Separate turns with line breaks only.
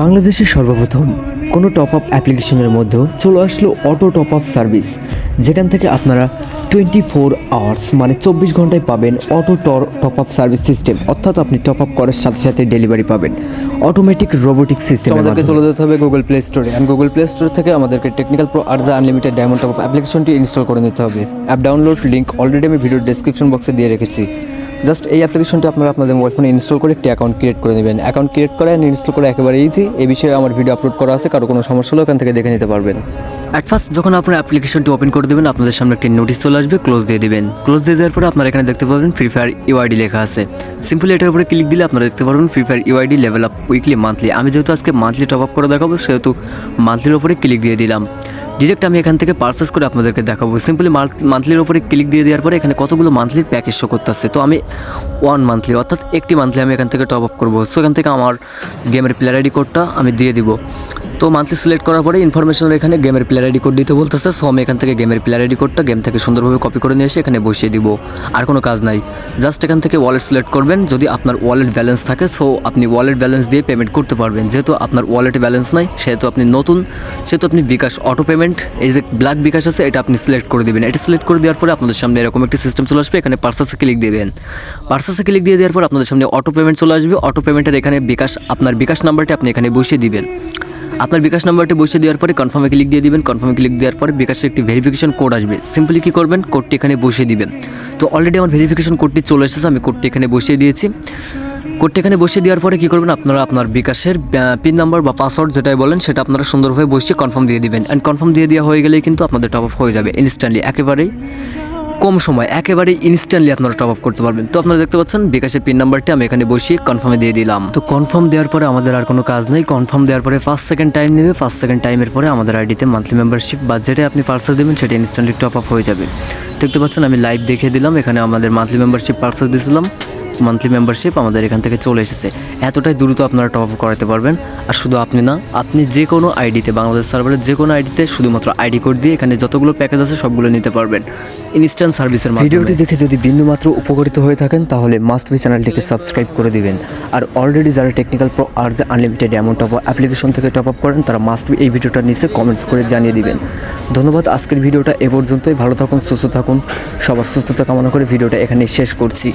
বাংলাদেশের সর্বপ্রথম কোনো টপ আপ অ্যাপ্লিকেশনের মধ্যে চলে আসলো অটো টপ আপ সার্ভিস যেখান থেকে আপনারা টোয়েন্টি ফোর আওয়ার্স মানে চব্বিশ ঘন্টায় পাবেন অটো টর টপ আপ সার্ভিস সিস্টেম। অর্থাৎ আপনি টপ আপ করার সাথে সাথে ডেলিভারি পাবেন। অটোমেটিক রোবোটিক সিস্টেম
আমাদেরকে চলে যেতে হবে গুগল প্লে স্টোরে অ্যান্ড গুগল প্লে স্টোর থেকে আমাদেরকে টেকনিক্যাল প্রো আরজা আনলিমিটেড ডায়মন্ড টপ অ্যাপ্লিকেশনটি ইনস্টল করে নিতে হবে। অ্যাপ ডাউনলোড লিঙ্ক অলরেডি আমি ভিডিওর ডেসক্রিপশন বক্সে দিয়ে রেখেছি। জাস্ট এই অ্যাপ্লিকেশনটি আপনারা আপনাদের মোবাইল ফোনে ইনস্টল করে একটি অ্যাকাউন্ট ক্রিয়েট করে নেবেন। অ্যাকাউন্ট ক্রিয়েট করা অ্যান্ড ইনস্টল করা একেবারে ইজি এই বিষয়ে আমার ভিডিও আপলোড করা আছে, কারও কোনো সমস্যা হলে ওখান থেকে দেখে নিতে পারবেন।
অ্যাট ফার্স্ট যখন আপনার অ্যাপ্লিকেশনটি ওপেন করে দেবেন, আপনাদের সামনে একটি নোটিশ চলে আসবে ক্লোজ দিয়ে দেবেন। ক্লোজ দিয়ে দেওয়ার পরে আপনারা এখানে দেখতে পাবেন ফ্রি ফায়ার ইউআইডি লেখা আছে। সিম্পলি এটার উপরে ক্লিক দিলে আপনারা দেখতে পারবেন free fire UID level up weekly monthly আমি যেহেতু আজকে মান্থলি টপ আপ করে দেখাবো, সেহেতু মান্থলির উপরে ক্লিক দিয়ে দিলাম। ডিরেক্ট আমি এখান থেকে পার্সেস করে আপনাদেরকে দেখাবো। সিম্পলি মান্থলির উপরে ক্লিক দিয়ে দেওয়ার পরে এখানে কতগুলো মান্থলির প্যাকেজ শো করতেছে। তো আমি ওয়ান মান্থলি অর্থাৎ একটি মান্থলি আমি এখান থেকে টপ আপ করব। সো এখান থেকে আমার গেমের প্লেয়ার আইডি কোডটা আমি দিয়ে দিব। তো মান্থলি সিলেক্ট করার পরে ইনফরমেশনের এখানে গেমের প্লেয়ার আইডি কোড দিতে বলতেছে। সো আমি এখান থেকে গেমের প্লেয়ার আইডি কোডটা গেম থেকে সুন্দরভাবে কপি করে নিয়ে এসে এখানে বসিয়ে দিব। আর কোনো কাজ নাই। জাস্ট এখান থেকে ওয়ালেট সিলেক্ট করবেন। যদি আপনার ওয়ালেট ব্যালেন্স থাকে সো আপনি ওয়ালেট ব্যালেন্স দিয়ে পেমেন্ট করতে পারবেন। যেহেতু আপনার ওয়ালেটে ব্যালেন্স নাই, সেহেতু আপনি নতুন, সেহেতু আপনি বিকাশ অটো পেমেন্ট এই যে ব্ল্যাক বিকাশ আছে, এটা আপনি সিলেক্ট করে দেবেন। এটা সিলেক্ট করে দেওয়ার পরে আপনাদের সামনে এরকম একটি সিস্টেম চলে আসবে। এখানে পার্সাসে ক্লিক দেবেন। পার্সাসে ক্লিক দিয়ে দেওয়ার পর আপনাদের সামনে অটো পেমেন্ট চলে আসবে। অটো পেমেন্টের এখানে বিকাশ, আপনার বিকাশ নাম্বারটি আপনি এখানে বসিয়ে দিবেন। আপনার বিকাশ নাম্বারটি বসিয়ে দেওয়ার পরে কনফার্মে ক্লিক দিয়ে দিবেন। কনফার্মে ক্লিক দেওয়ার পরে বিকাশের একটি ভেরিফিকেশন কোড আসবে। সিম্পলি কী করবেন? কোডটি এখানে বসিয়ে দিবেন। তো অলরেডি আমার ভেরিফিকেশন কোডটি চলে এসেছে, আমি কোডটি এখানে বসিয়ে দিয়েছি। কোডটি এখানে বসিয়ে দেওয়ার পরে কী করবেন? আপনারা আপনার বিকাশের পিন নাম্বার বা পাসওয়ার্ড যেটাই বলেন, সেটা আপনারা সুন্দরভাবে বসিয়ে কনফার্ম দিয়ে দিবেন। অ্যান্ড কনফার্ম দিয়ে দেওয়া হয়ে গেলেই কিন্তু আপনাদের টপ আপ হয়ে যাবে ইনস্ট্যান্টলি একেবারেই। কম সময় একেবারে ইনস্ট্যান্টলি আপনারা টপ আপ করতে পারবেন। তো আপনারা দেখতে পাচ্ছেন, বিকাশের পিন নাম্বারটি আমি এখানে বসিয়ে কনফার্মে দিয়ে দিলাম। তো কনফার্ম দেওয়ার পরে আমাদের আর কোনো কাজ নেই। কনফার্ম দেওয়ার পরে ফার্স্ট সেকেন্ড টাইম নেবে। ফার্স্ট সেকেন্ড টাইমের পরে আমাদের আইডিতে মান্থলি মেম্বারশিপ বা যেটা আপনি পার্সেল দেবেন, সেটা ইনস্ট্যান্টলি টপ আপ হয়ে যাবে। দেখতে পাচ্ছেন, আমি লাইভ দেখিয়ে দিলাম। এখানে আমাদের মান্থলি মেম্বারশিপ পার্সেল দিয়েছিলাম। মান্থলি মেম্বারশিপ আমাদের এখান থেকে চলে এসেছে। এতটাই দ্রুত আপনারা টপ আপ করাতে পারবেন। আর শুধু আপনি না, আপনি যে কোনো আইডিতে বাংলাদেশ সার্ভারের যে কোনো আইডিতে শুধুমাত্র আইডি কোড দিয়ে এখানে যতগুলো প্যাকেজ আছে সবগুলো নিতে পারবেন। ইনস্ট্যান্ট সার্ভিসের
ভিডিওটি দেখে যদি বিন্দুমাত্র উপকৃত হয়ে থাকেন, তাহলে মাস্ট বি চ্যানেলটিকে সাবস্ক্রাইব করে দিবেন। আর অলরেডি যারা টেকনিক্যাল প্রো আর যে আনলিমিটেড অ্যামাউন্ট অফ অ্যাপ্লিকেশন থেকে টপ আপ করেন, তারা মাস্ট বি এই ভিডিওটা নিচে কমেন্টস করে জানিয়ে দিবেন। ধন্যবাদ, আজকের ভিডিওটা এ পর্যন্তই। ভালো থাকুন, সুস্থ থাকুন। সবার সুস্থতা কামনা করে ভিডিওটা এখানে শেষ করছি।